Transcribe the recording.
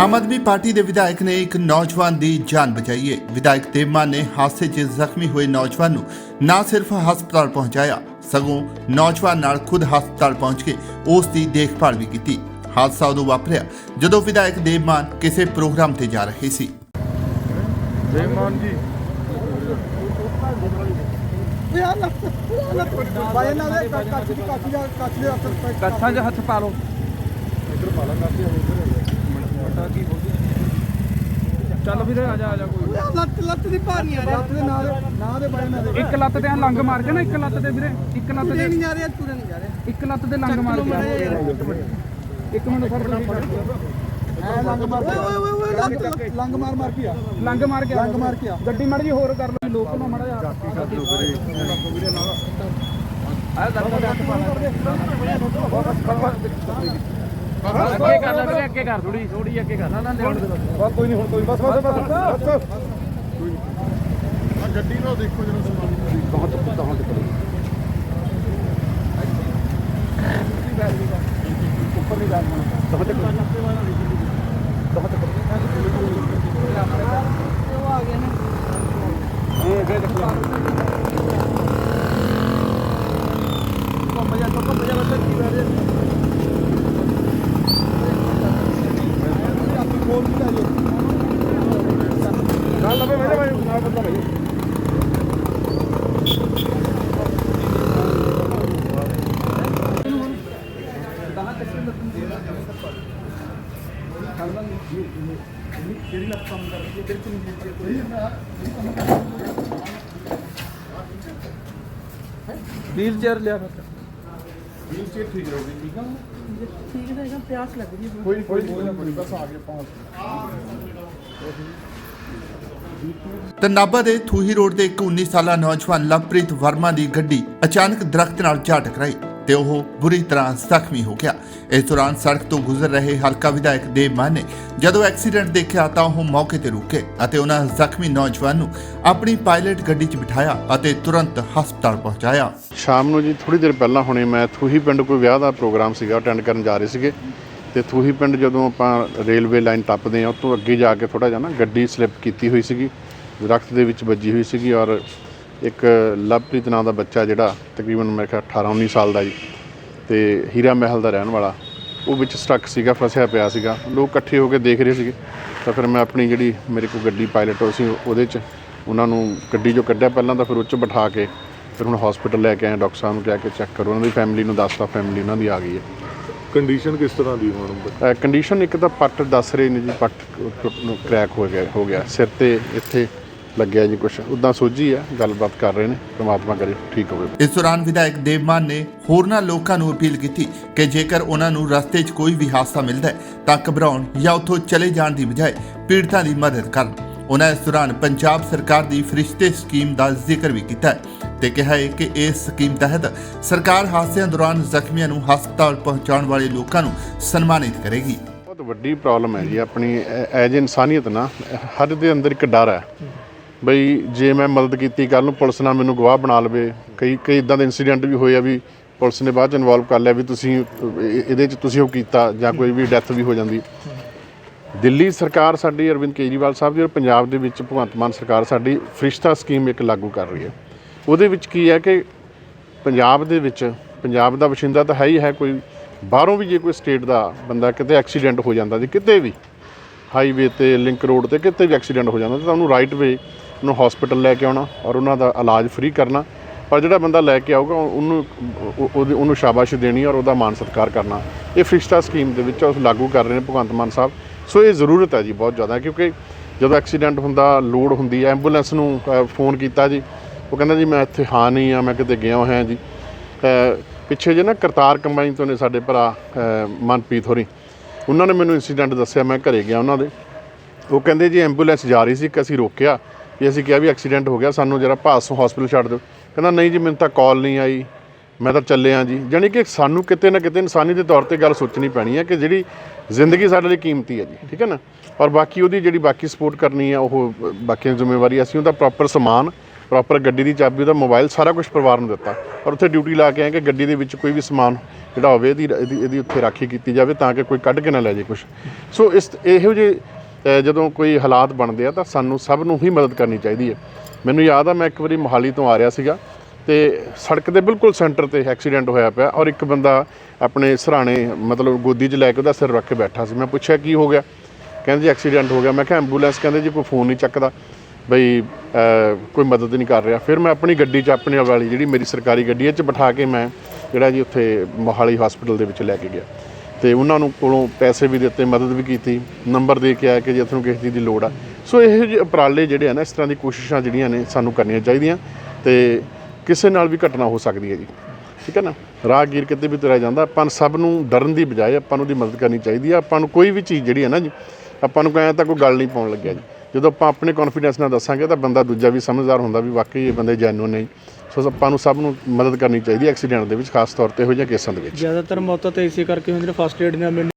Aam Aadmi party ਦੇ ਵਿਧਾਇਕ ਨੇ ਇੱਕ ਨੌਜਵਾਨ ਦੀ ਜਾਨ ਬਚਾਈ ਹੈ। ਵਿਧਾਇਕ ਦੇਵਮਾਨ ਨੇ ਹਾਦਸੇ 'ਚ ਜ਼ਖਮੀ ਹੋਏ ਨੌਜਵਾਨ ਨੂੰ ਨਾ ਸਿਰਫ ਹਸਪਤਾਲ ਪਹੁੰਚਾਇਆ ਸਗੋਂ ਨੌਜਵਾਨ ਨਾਲ ਖੁਦ ਹਸਪਤਾਲ ਪਹੁੰਚ ਕੇ ਉਸ ਦੀ ਦੇਖਭਾਲ ਵੀ ਕੀਤੀ। ਹਾਦਸਾ ਉਦੋਂ ਵਾਪਰਿਆ ਜਦੋਂ ਵਿਧਾਇਕ ਦੇਵਮਾਨ ਕਿਸੇ ਪ੍ਰੋਗਰਾਮ ਤੇ ਜਾ ਰਹੇ ਸੀ। ਜੈ। ਮਾਨ ਜੀ ਕੱਛਾਂ 'ਚ ਹੱਥ ਪਾ ਲਓ। ਇੱਧਰ ਪਾ ਲਾ ਕਾਸੀ ਬਟਾ ਕੀ ਬੋਲਦੀ ਚੱਲ ਵੀਰੇ ਆ ਜਾ ਆ ਜਾ ਕੋਈ ਲੱਤ ਲੱਤ ਦੀ ਭਾਰੀ ਆ ਲੱਤ ਦੇ ਨਾਲ ਨਾਲ ਦੇ ਬਾਈ ਨਾਲ ਦੇ ਇੱਕ ਲੱਤ ਤੇ ਲੰਗ ਮਾਰ ਕੇ ਨਾ ਇੱਕ ਲੱਤ ਤੇ ਵੀਰੇ ਇੱਕ ਲੱਤ ਤੇ ਨਹੀਂ ਜਾ ਰਿਹਾ ਤੁਰੇ ਨਹੀਂ ਜਾ ਰਿਹਾ। ਇੱਕ ਲੱਤ ਤੇ ਲੰਗ ਮਾਰ ਕੇ ਇੱਕ ਮਿੰਟ ਸਰ ਐ ਲੰਗ ਮਾਰ ਓਏ ਓਏ ਓਏ ਲੱਤ ਲੰਗ ਮਾਰ ਮਾਰ ਕੇ ਆ। ਲੰਗ ਮਾਰ ਕੇ ਲੰਗ ਮਾਰ ਕੇ ਆ। ਗੱਡੀ ਮੜ ਜੀ ਹੋਰ ਕਰ ਲਓ। ਲੋਕ ਨੂੰ ਮੜਾ ਜਾ। ਆ ਦਰਦ ਦੇ ਹੱਥ ਪਾ ਅੱਗੇ ਕਰ ਲੈ ਵੀਰੇ ਅੱਗੇ ਕਰ ਥੋੜੀ ਥੋੜੀ ਅੱਗੇ ਕਰ ਨਾ ਨਾ ਲਿਆਉਣ ਦੇ ਬਸ। ਕੋਈ ਨਹੀਂ ਹੁਣ ਕੋਈ ਬਸ ਬਸ ਬਸ ਬਸ ਗੱਡੀ ਨੂੰ ਦੇਖੋ ਜਦੋਂ ਸਮਾਨ ਬਹੁਤ ਬਹੁਤ ਉੱਪਰ ਨਹੀਂ ਜਾ ਬਹੁਤ ਬਹੁਤ ਉਹ ਆ ਗਿਆ ਨਾ। ਇਹ ਦੇ ਦੇਖ। ਘੁੰਮ ਜਾ ਘੁੰਮ ਜਾ ਬਸ ਕੀ ਕਰ ਰਿਹਾ ਕੋਲ ਵੀ ਆ ਜਾਓ ਨਾਲ ਲਵੇ ਮੇਰੇ ਭਾਈ ਨਾਲ ਬੰਦਾ ਭਾਈ ਵੀਲ ਚੇਅਰ ਲਿਆ ਫਿਰ। ਵੀਲ ਚੇਅਰ ਠੀਕ ਰਹੂਗੀ ਠੀਕ ਆ ਠੀਕ ਹੈ ਪਿਆਸ ਲੱਗ ਰਹੀ ਹੈ ਕੋਈ ਕੋਈ ਕੋਈ ਨਾ ਕੋਈ ਬਸ ਆ ਗਿਆ ਪਹੁੰਚ। ਤਾਂ ਨਾਭਾ ਦੇ ਥੂਹੀ ਰੋਡ ਤੇ ਇੱਕ 19 ਸਾਲਾ ਨੌਜਵਾਨ ਲਵਪ੍ਰੀਤ ਵਰਮਾ ਦੀ ਗੱਡੀ ਅਚਾਨਕ ਦਰਖਤ ਨਾਲ ਜਾ ਟਕਰਾਈ। ਤੇ ਉਹ ਬੁਰੀ ਤਰ੍ਹਾਂ ਜ਼ਖਮੀ ਹੋ ਗਿਆ। ਇਸ ਦੌਰਾਨ ਸੜਕ ਤੋਂ ਗੁਜ਼ਰ ਰਹੇ ਹਲਕਾ ਵਿਧਾਇਕ ਦੇਵ ਮਾਨ ਨੇ ਜਦੋਂ ਐਕਸੀਡੈਂਟ ਦੇਖਿਆ ਤਾਂ ਉਹ ਮੌਕੇ ਤੇ ਰੁਕੇ ਅਤੇ ਉਹਨਾਂ ਜ਼ਖਮੀ ਨੌਜਵਾਨ ਨੂੰ ਆਪਣੀ ਪਾਇਲਟ ਗੱਡੀ 'ਚ ਬਿਠਾਇਆ ਅਤੇ ਤੁਰੰਤ ਹਸਪਤਾਲ ਪਹੁੰਚਾਇਆ। ਸ਼ਾਮ ਨੂੰ ਜੀ ਥੋੜੀ ਦੇਰ ਪਹਿਲਾਂ ਹੁਣੇ ਮੈਂ ਥੂਹੀ ਪਿੰਡ ਕੋਈ ਵਿਆਹ ਦਾ ਪ੍ਰੋਗਰਾਮ ਸੀਗਾ, ਅਟੈਂਡ ਕਰਨ ਜਾ ਰਹੇ ਸੀਗੇ। ਤੇ ਥੂਹੀ ਪਿੰਡ ਜਦੋਂ ਆਪਾਂ ਰੇਲਵੇ ਲਾਈਨ ਟੱਪਦੇ ਆ ਉਸ ਅੱਗੇ ਜਾ ਕੇ ਥੋੜਾ ਜਿਹਾ ਨਾ ਗੱਡੀ ਸਲਿੱਪ ਕੀਤੀ ਹੋਈ ਸੀਗੀ, ਦਰਖਤ ਦੇ ਵਿੱਚ ਵੱਜੀ ਹੋਈ ਸੀਗੀ ਔਰ ਇੱਕ ਲਵਪ੍ਰੀਤ ਨਾਂ ਦਾ ਬੱਚਾ ਜਿਹੜਾ ਤਕਰੀਬਨ ਮੇਰੇ ਖਿਆਲ 18 19 ਸਾਲ ਦਾ ਜੀ ਤੇ ਹੀਰਾ ਮਹਿਲ ਦਾ ਰਹਿਣ ਵਾਲਾ। ਉਹ ਵਿੱਚ ਸਟਕ ਸੀਗਾ ਫਸਿਆ ਪਿਆ ਸੀਗਾ। ਲੋਕ ਇਕੱਠੇ ਹੋ ਕੇ ਦੇਖ ਰਹੇ ਸੀਗੇ। ਤਾਂ ਫਿਰ ਮੈਂ ਆਪਣੀ ਜਿਹੜੀ ਮੇਰੇ ਕੋਲ ਗੱਡੀ ਪਾਇਲਟ ਸੀ ਉਹਦੇ 'ਚ ਉਹਨਾਂ ਨੂੰ ਗੱਡੀ 'ਚੋਂ ਕੱਢਿਆ ਪਹਿਲਾਂ ਤਾਂ ਫਿਰ ਉਹ 'ਚ ਬਿਠਾ ਕੇ ਫਿਰ ਹੁਣ ਹਸਪੀਟਲ ਲੈ ਕੇ ਆਏ ਡਾਕਟਰ ਸਾਹਿਬ ਨੂੰ ਕਿਹਾ ਕਿ ਚੈੱਕ ਕਰੋ। ਉਹਨਾਂ ਦੀ ਫੈਮਿਲੀ ਨੂੰ ਦੱਸਤਾ ਫੈਮਿਲੀ ਉਹਨਾਂ ਦੀ ਆ ਗਈ ਹੈ। ਕੰਡੀਸ਼ਨ ਕਿਸ ਤਰ੍ਹਾਂ ਦੀ ਹੁਣ? ਕੰਡੀਸ਼ਨ ਇੱਕ ਤਾਂ ਪੱਟ ਦੱਸ ਰਹੇ ਨੇ ਜੀ ਪੱਟ ਕ੍ਰੈਕ ਹੋ ਗਿਆ ਹੋ ਗਿਆ। ਸਿਰ ਤੇ ਇੱਥੇ ਲੱਗਿਆ ਜੀ ਕੁਝ ਉਦਾਂ ਸੋਝੀ ਹੈ ਗੱਲਬਾਤ ਕਰ ਰਹੇ ਨੇ ਪ੍ਰਮਾਤਮਾ ਕਰੇ ਠੀਕ ਹੋਵੇ। ਇਸ ਦੌਰਾਨ ਵਿਧਾਇਕ ਦੇਵਮਾਨ ਨੇ ਹੋਰਨਾਂ ਲੋਕਾਂ ਨੂੰ ਅਪੀਲ ਕੀਤੀ ਕਿ ਜੇਕਰ ਉਹਨਾਂ ਨੂੰ ਰਸਤੇ 'ਚ ਕੋਈ ਵੀ ਹਾਦਸਾ ਮਿਲਦਾ ਹੈ ਤਾਂ ਘਬਰਾਉਣ ਜਾਂ ਉੱਥੋਂ ਚਲੇ ਜਾਣ ਦੀ ਬਜਾਏ ਪੀੜਤਾਂ ਦੀ ਮਦਦ ਕਰਨ। ਉਹਨਾਂ ਇਸ ਦੌਰਾਨ ਪੰਜਾਬ ਸਰਕਾਰ ਦੀ ਫਰਿਸ਼ਤੇ ਸਕੀਮ ਦਾ ਜ਼ਿਕਰ ਵੀ ਕੀਤਾ ਤੇ ਕਿਹਾ ਹੈ ਕਿ ਇਸ ਸਕੀਮ ਤਹਿਤ ਸਰਕਾਰ ਹਾਦਸਿਆਂ ਦੌਰਾਨ ਜ਼ਖਮੀਆਂ ਨੂੰ ਹਸਪਤਾਲ ਪਹੁੰਚਾਉਣ ਵਾਲੇ ਲੋਕਾਂ ਨੂੰ ਸਨਮਾਨਿਤ ਕਰੇਗੀ। ਬਹੁਤ ਵੱਡੀ ਪ੍ਰੋਬਲਮ ਹੈ ਜੀ ਆਪਣੀ ਐਜ ਇਨਸਾਨੀਅਤ ਨਾ ਹਰ ਦੇ ਅੰਦਰ ਇੱਕ ਡਰ ਹੈ। ਬਈ ਜੇ ਮੈਂ ਮਦਦ ਕੀਤੀ ਕੱਲ ਨੂੰ ਪੁਲਿਸ ਨਾਲ ਮੈਨੂੰ ਗਵਾਹ ਬਣਾ ਲਵੇ, ਕਈ ਕਈ ਇਦਾਂ ਦੇ ਇਨਸੀਡੈਂਟ ਵੀ ਹੋਏ ਆ ਵੀ ਪੁਲਿਸ ਨੇ ਬਾਅਦ ਚ ਇਨਵੋਲਵ ਕਰ ਲਿਆ ਵੀ ਤੁਸੀਂ ਇਹਦੇ ਚ ਤੁਸੀਂ ਉਹ ਕੀਤਾ ਜਾਂ ਕੋਈ ਵੀ ਡੈਥ ਵੀ ਹੋ ਜਾਂਦੀ। ਦਿੱਲੀ ਸਰਕਾਰ ਸਾਡੀ ਅਰਵਿੰਦ ਕੇਜਰੀਵਾਲ ਸਾਹਿਬ ਦੀ ਔਰ ਪੰਜਾਬ ਦੇ ਵਿੱਚ ਭਗਵੰਤ ਮਾਨ ਸਰਕਾਰ ਸਾਡੀ ਫਰਿਸ਼ਤਾ ਸਕੀਮ ਇੱਕ ਲਾਗੂ ਕਰ ਰਹੀ ਹੈ। ਉਹਦੇ ਵਿੱਚ ਕੀ ਹੈ ਕਿ ਪੰਜਾਬ ਦੇ ਵਿੱਚ, ਪੰਜਾਬ ਦਾ ਵਸਿੰਦਾ ਤਾਂ ਹੈ ਹੀ ਹੈ ਕੋਈ, ਬਾਹਰੋਂ ਵੀ ਜੇ ਕੋਈ ਸਟੇਟ ਦਾ ਬੰਦਾ ਕਿਤੇ ਐਕਸੀਡੈਂਟ ਹੋ ਜਾਂਦਾ ਜੀ, ਕਿਤੇ ਵੀ ਹਾਈਵੇ ਤੇ ਲਿੰਕ ਰੋਡ ਤੇ ਕਿਤੇ ਵੀ ਐਕਸੀਡੈਂਟ ਹੋ ਜਾਂਦਾ ਤਾਂ ਉਹਨੂੰ ਰਾਈਟ ਵੇ ਉਹਨੂੰ ਹਸਪੀਟਲ ਲੈ ਕੇ ਆਉਣਾ ਔਰ ਉਹਨਾਂ ਦਾ ਇਲਾਜ ਫ੍ਰੀ ਕਰਨਾ। ਪਰ ਜਿਹੜਾ ਬੰਦਾ ਲੈ ਕੇ ਆਊਗਾ ਉਹਨੂੰ ਉਹਨੂੰ ਸ਼ਾਬਾਸ਼ ਦੇਣੀ ਔਰ ਉਹਦਾ ਮਾਨ ਸਤਿਕਾਰ ਕਰਨਾ। ਇਹ ਫਰਿਸ਼ਤਾ ਸਕੀਮ ਦੇ ਵਿੱਚ ਉਸ ਲਾਗੂ ਕਰ ਰਹੇ ਨੇ ਭਗਵੰਤ ਮਾਨ ਸਾਹਿਬ। ਸੋ ਇਹ ਜ਼ਰੂਰਤ ਹੈ ਜੀ ਬਹੁਤ ਜ਼ਿਆਦਾ, ਕਿਉਂਕਿ ਜਦੋਂ ਐਕਸੀਡੈਂਟ ਹੁੰਦਾ ਲੋਡ ਹੁੰਦੀ ਹੈ। ਐਂਬੂਲੈਂਸ ਨੂੰ ਫੋਨ ਕੀਤਾ ਜੀ। ਉਹ ਕਹਿੰਦਾ ਜੀ, ਮੈਂ ਇੱਥੇ ਹਾਂ ਨਹੀਂ ਆ ਮੈਂ ਕਿਤੇ ਗਿਆ ਹੋਇਆ ਜੀ। ਪਿੱਛੇ ਜੇ ਨਾ ਕਰਤਾਰ ਕੰਬਾਈਨ ਤੋਂ ਨੇ ਸਾਡੇ ਭਰਾ ਮਨਪ੍ਰੀਤ ਹੋਰੀ। ਉਹਨਾਂ ਨੇ ਮੈਨੂੰ ਇਨਸੀਡੈਂਟ ਦੱਸਿਆ, ਮੈਂ ਘਰੇ ਗਿਆ ਉਹਨਾਂ ਦੇ। ਉਹ ਕਹਿੰਦੇ ਜੀ ਐਂਬੂਲੈਂਸ ਜਾ ਰਹੀ ਸੀ ਕਿ ਅਸੀਂ ਰੋਕਿਆ। ਵੀ ਅਸੀਂ ਕਿਹਾ ਵੀ ਐਕਸੀਡੈਂਟ ਹੋ ਗਿਆ, ਸਾਨੂੰ ਜਰਾ ਭਾਸੋਂ ਹਸਪੀਟਲ ਛੱਡ ਦਿਓ। ਕਹਿੰਦਾ, ਨਹੀਂ ਜੀ, ਮੈਨੂੰ ਤਾਂ ਕਾਲ ਨਹੀਂ ਆਈ। ਮੈਂ ਤਾਂ ਚੱਲਿਆ ਜੀ। ਜਾਣੀ ਕਿ ਸਾਨੂੰ ਕਿਤੇ ਨਾ ਕਿਤੇ ਇਨਸਾਨੀ ਦੇ ਤੌਰ ਤੇ ਗੱਲ ਸੋਚਣੀ ਪੈਣੀ ਹੈ ਕਿ ਜਿਹੜੀ ਜ਼ਿੰਦਗੀ ਸਾਡੇ ਲਈ ਕੀਮਤੀ ਹੈ ਜੀ, ਠੀਕ ਹੈ ਨਾ? ਔਰ ਬਾਕੀ ਉਹਦੀ ਜਿਹੜੀ ਬਾਕੀ ਸਪੋਰਟ ਕਰਨੀ ਹੈ, ਉਹ ਬਾਕੀ ਜ਼ਿੰਮੇਵਾਰੀ ਅਸੀਂ ਉਹਦਾ ਪ੍ਰੋਪਰ ਸਮਾਨ ਪ੍ਰੋਪਰ ਗੱਡੀ ਦੀ ਚਾਬੀ, ਉਹਦਾ ਮੋਬਾਈਲ ਸਾਰਾ ਕੁਝ ਪਰਿਵਾਰ ਨੂੰ ਦਿੱਤਾ। ਔਰ ਉੱਥੇ ਡਿਊਟੀ ਲਾ ਕੇ ਆਏ ਕਿ ਗੱਡੀ ਦੇ ਵਿੱਚ ਕੋਈ ਵੀ ਸਮਾਨ ਜਿਹੜਾ ਹੋਵੇ, ਇਹਦੀ ਇਹਦੀ ਇਹਦੀ ਉੱਥੇ ਰਾਖੀ ਕੀਤੀ ਜਾਵੇ ਤਾਂ ਕਿ ਕੋਈ ਕੱਢ ਕੇ ਨਾ ਲੈ ਜੇ ਕੁਝ ਸੋ ਇਸ, ਇਹੋ ਜਿਹੇ ਅ, ਜਦੋਂ ਕੋਈ ਹਾਲਾਤ ਬਣਦੇ ਆ ਤਾਂ ਸਾਨੂੰ ਸਭ ਨੂੰ ਹੀ ਮਦਦ ਕਰਨੀ ਚਾਹੀਦੀ ਹੈ। ਮੈਨੂੰ ਯਾਦ ਆ ਮੈਂ ਇੱਕ ਵਾਰੀ ਮੋਹਾਲੀ ਤੋਂ ਆ ਰਿਹਾ ਸੀਗਾ ਤੇ ਸੜਕ ਦੇ ਬਿਲਕੁਲ ਸੈਂਟਰ ਤੇ ਐਕਸੀਡੈਂਟ ਹੋਇਆ ਪਿਆ ਔਰ ਇੱਕ ਬੰਦਾ ਆਪਣੇ ਸਰਾਣੇ ਮਤਲਬ ਗੋਦੀ 'ਚ ਲੈ ਕੇ ਉਹਦਾ ਸਿਰ ਰੱਖ ਕੇ ਬੈਠਾ ਸੀ। ਮੈਂ ਪੁੱਛਿਆ ਕੀ ਹੋ ਗਿਆ? ਕਹਿੰਦੇ ਜੀ ਐਕਸੀਡੈਂਟ ਹੋ ਗਿਆ। ਮੈਂ ਕਿਹਾ ਐਂਬੂਲੈਂਸ? ਕਹਿੰਦੇ ਜੀ ਕੋਈ ਫੋਨ ਨਹੀਂ ਚੱਕਦਾ। ਬਈ ਕੋਈ ਮਦਦ ਨਹੀਂ ਕਰ ਰਿਹਾ। ਫਿਰ ਮੈਂ ਆਪਣੀ ਗੱਡੀ 'ਚ ਆਪਣੇ ਵਾਲੀ ਜਿਹੜੀ ਮੇਰੀ ਸਰਕਾਰੀ ਗੱਡੀ ਹੈ 'ਚ ਬਿਠਾ ਕੇ ਮੈਂ ਜਿਹੜਾ ਜੀ ਉੱਥੇ ਮੋਹਾਲੀ ਹਸਪੀਟਲ ਦੇ ਵਿੱਚ ਲੈ ਕੇ ਗਿਆ। ਤੇ ਉਹਨਾਂ ਨੂੰ ਕੋਲੋਂ ਪੈਸੇ ਵੀ ਦਿੱਤੇ, ਮਦਦ ਵੀ ਕੀਤੀ, ਨੰਬਰ ਦੇ ਕੇ ਆਇਆ ਕਿ ਜੇ ਤੁਹਾਨੂੰ ਕਿਸੇ ਚੀਜ਼ ਦੀ ਲੋੜ ਆ। ਸੋ ਇਹੋ ਜਿਹੇ ਉਪਰਾਲੇ ਜਿਹੜੇ ਆ ਨਾ, ਇਸ ਤਰ੍ਹਾਂ ਦੀ ਕੋਸ਼ਿਸ਼ਾਂ ਜਿਹੜੀਆਂ ਨੇ ਸਾਨੂੰ ਕਰਨੀਆਂ ਚਾਹੀਦੀਆਂ ਤੇ ਕਿਸੇ ਨਾਲ ਵੀ ਘਟਨਾ ਹੋ ਸਕਦੀ ਹੈ ਜੀ। ਠੀਕ ਹੈ ਨਾ? ਰਾਹਗੀਰ ਕਿਤੇ ਵੀ ਤੁਰਿਆ ਜਾਂਦਾ, ਆਪਾਂ ਸਭ ਨੂੰ ਡਰਨ ਦੀ ਬਜਾਏ ਆਪਾਂ ਨੂੰ ਉਹਦੀ ਮਦਦ ਕਰਨੀ ਚਾਹੀਦੀ ਹੈ ਆਪਾਂ ਨੂੰ ਕੋਈ ਵੀ ਚੀਜ਼ ਜਿਹੜੀ ਹੈ ਨਾ ਜੀ, ਆਪਾਂ ਨੂੰ ਕਹਿੰਦਾ ਤਾਂ ਕੋਈ ਗੱਲ ਨਹੀਂ ਪਾਉਣ ਲੱਗਿਆ ਜੀ। ਜਦੋਂ ਆਪਾਂ ਆਪਣੇ ਕੌਨਫੀਡੈਂਸ ਨਾਲ ਦੱਸਾਂਗੇ ਤਾਂ ਬੰਦਾ ਦੂਜਾ ਵੀ ਸਮਝਦਾਰ ਹੁੰਦਾ ਵੀ ਵਾਕਈ ਇਹ ਬੰਦੇ ਜੈਨੂਨ ਨੇ। ਸੋ ਆਪਾਂ ਨੂੰ ਸਭ ਨੂੰ ਮਦਦ ਕਰਨੀ ਚਾਹੀਦੀ ਹੈ ਐਕਸੀਡੈਂਟ ਦੇ ਵਿੱਚ, ਖਾਸ ਤੌਰ ਤੇ ਇਹੋ ਜਿਹੇ ਕੇਸਾਂ ਦੇ ਵਿੱਚ। ਜ਼ਿਆਦਾਤਰ ਮੌਤਾਂ ਤਾਂ ਇਸੇ ਕਰਕੇ ਹੁੰਦੀਆਂ ਨੇ ਫਸਟ ਏਡ ਨਾਲ